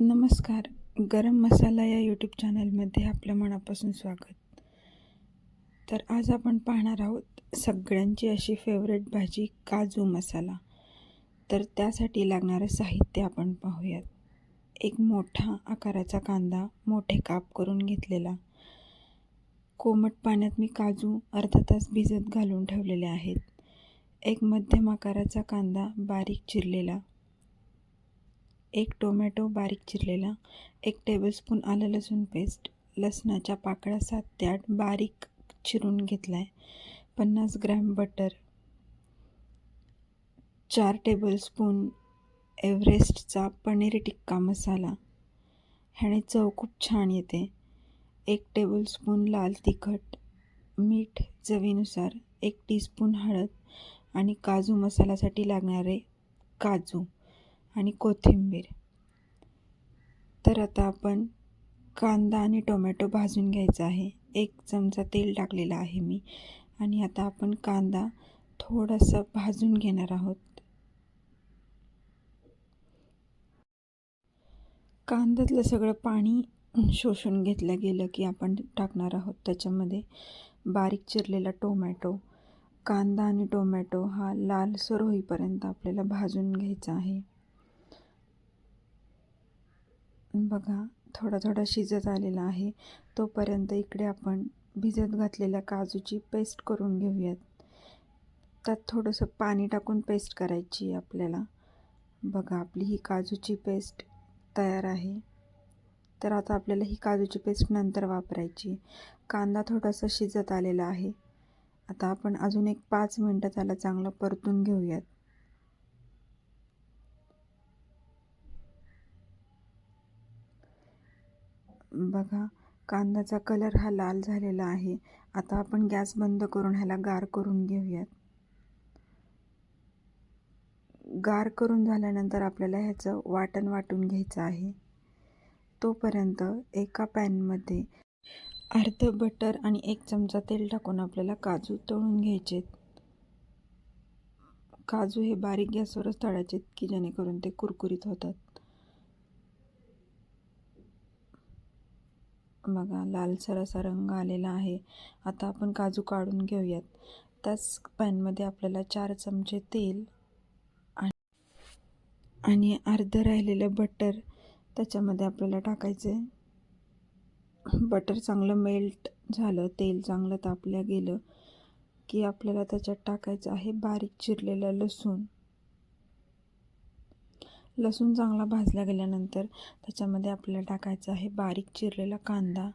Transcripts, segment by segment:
नमस्कार. गरम मसाला या यूट्यूब चॅनलमध्ये आपल्या मनापासून स्वागत. तर आज आपण पाहणार आहोत सगळ्यांची अशी फेवरेट भाजी काजू मसाला. तर त्यासाठी लागणारं साहित्य आपण पाहूयात. एक मोठा आकाराचा कांदा मोठे काप करून घेतलेला. कोमट पाण्यात मी काजू अर्धा तास भिजत घालून ठेवलेले आहेत. एक मध्यम आकाराचा कांदा बारीक चिरलेला. एक टोमॅटो बारीक चिरलेला एक टेबलस्पून आलं लसूण पेस्ट लसणाच्या पाकळ्या सात ते आठ बारीक चिरून घेतला आहे पन्नास ग्रॅम बटर चार टेबलस्पून एव्हरेस्टचा पनीर टिक्का मसाला ह्याने चव खूप छान येते. एक टेबलस्पून लाल तिखट मीठ चवीनुसार एक टीस्पून हळद आणि काजू मसाल्यासाठी लागणारे काजू. आणि कोथिंबीर. तर आता आपण कांदा आणि टोमॅटो भाजून घ्यायचा आहे. एक चमचा तेल टाकलेलं आहे मी. आणि आता आपण कांदा थोडासा भाजून घेणार आहोत. कांद्यातलं सगळं पाणी शोषून घेतलं गेलं की आपण टाकणार आहोत त्याच्यामध्ये बारीक चिरलेला टोमॅटो कांदा आणि टोमॅटो हा लालसर होईपर्यंत आपल्याला भाजून घ्यायचा आहे. बघा थोडा थोडा शिजत आलेला आहे. तोपर्यंत इकडे आपण भिजत घातलेल्या काजूची पेस्ट करून घेऊयात. त्यात थोडंसं पाणी टाकून पेस्ट करायची आपल्याला. बघा आपली ही काजूची पेस्ट तयार आहे. तर आता आपल्याला ही काजूची पेस्ट नंतर वापरायची. कांदा थोडासा शिजत आलेला आहे. आता आपण अजून एक पाच मिनटं त्याला चांगलं परतून घेऊयात. बघा कांद्याचा कलर हा लाल झालेला आहे. आता आपण गॅस बंद करून ह्याला गार करून घेऊयात. गार करून झाल्यानंतर आपल्याला ह्याचं वाटण वाटून घ्यायचं आहे. तोपर्यंत एका पॅनमध्ये अर्ध बटर आणि एक चमचा तेल टाकून आपल्याला काजू तळून घ्यायचे काजू हे बारीक गॅसवरच तळायचे की जेणेकरून ते कुरकुरीत होतात. बघा लालसर असा रंग आलेला आहे. आता आपण काजू काढून घेऊयात. त्याच पॅनमध्ये आपल्याला चार चमचे तेल आणि अर्धं राहिलेलं बटर त्याच्यामध्ये आपल्याला टाकायचं आहे बटर चांगलं मेल्ट झालं तेल चांगलं तापल्या गेलं की आपल्याला त्याच्यात टाकायचं आहे बारीक चिरलेलं लसूण. लसूण चांगला भाजला गेल्यानंतर त्याच्यामध्ये आपल्याला टाकायचा आहे बारीक चिरलेला कांदा.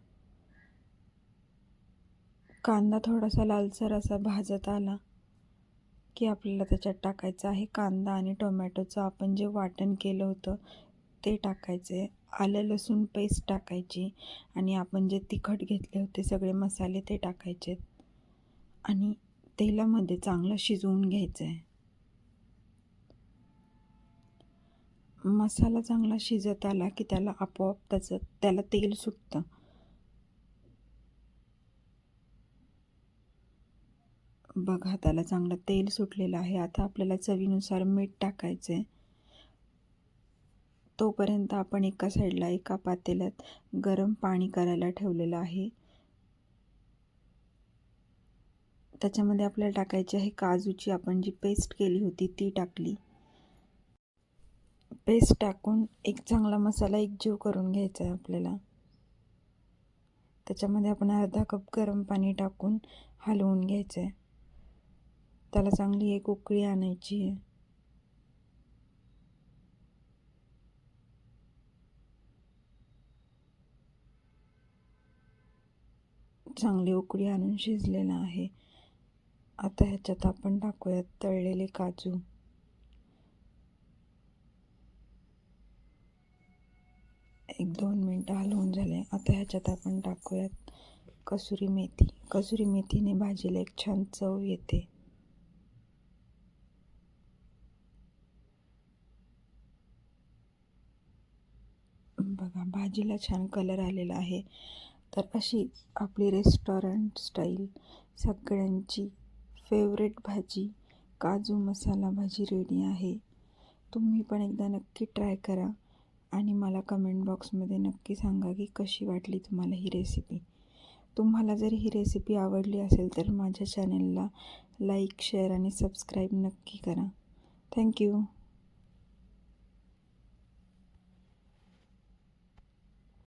कांदा थोडासा लालसर असा भाजत आला की आपल्याला त्याच्यात टाकायचं आहे कांदा आणि टोमॅटोचं आपण जे वाटण केलं होतं ते टाकायचे. आलं लसूण पेस्ट टाकायची आणि आपण जे तिखट घेतले होते सगळे मसाले ते टाकायचे आणि तेलामध्ये चांगलं शिजवून घ्यायचं आहे मसाला चांगला शिजत आला की त्याला आपोआप त्याचं त्याला तेल सुटतं. बघा त्याला चांगलं तेल सुटलेलं आहे. आता आपल्याला चवीनुसार मीठ टाकायचं आहे तोपर्यंत आपण एका साईडला एका पातेल्यात गरम पाणी करायला ठेवलेलं आहे. त्याच्यामध्ये आपल्याला टाकायची आहे काजूची. आपण जी पेस्ट केली होती ती टाकली. पेस्ट टाकून एक चांगला मसाला एकजीव करून घ्यायचा आहे आपल्याला. त्याच्यामध्ये आपण अर्धा कप गरम पाणी टाकून हलवून घ्यायचं आहे त्याला चांगली एक उकळी आणायची आहे. चांगली उकळी आणून शिजलेलं आहे. आता ह्याच्यात आपण टाकूयात तळलेले काजू. एक दोन मिनटं हलवून झाले. आता ह्याच्यात आपण टाकूयात कसुरी मेथी. कसुरी मेथीने भाजीला एक छान चव येते. बघा भाजीला छान कलर आलेला आहे. तर अशी आपली रेस्टॉरंट स्टाईल सगळ्यांची फेवरेट भाजी काजू मसाला भाजी रेडी आहे. तुम्ही पण एकदा नक्की ट्राय करा. आणि मला कमेंट बॉक्समध्ये नक्की सांगा की कशी वाटली तुम्हाला ही रेसिपी तुम्हाला जर ही रेसिपी आवडली असेल तर माझ्या चॅनेलला लाईक शेअर आणि सबस्क्राईब नक्की करा. थँक्यू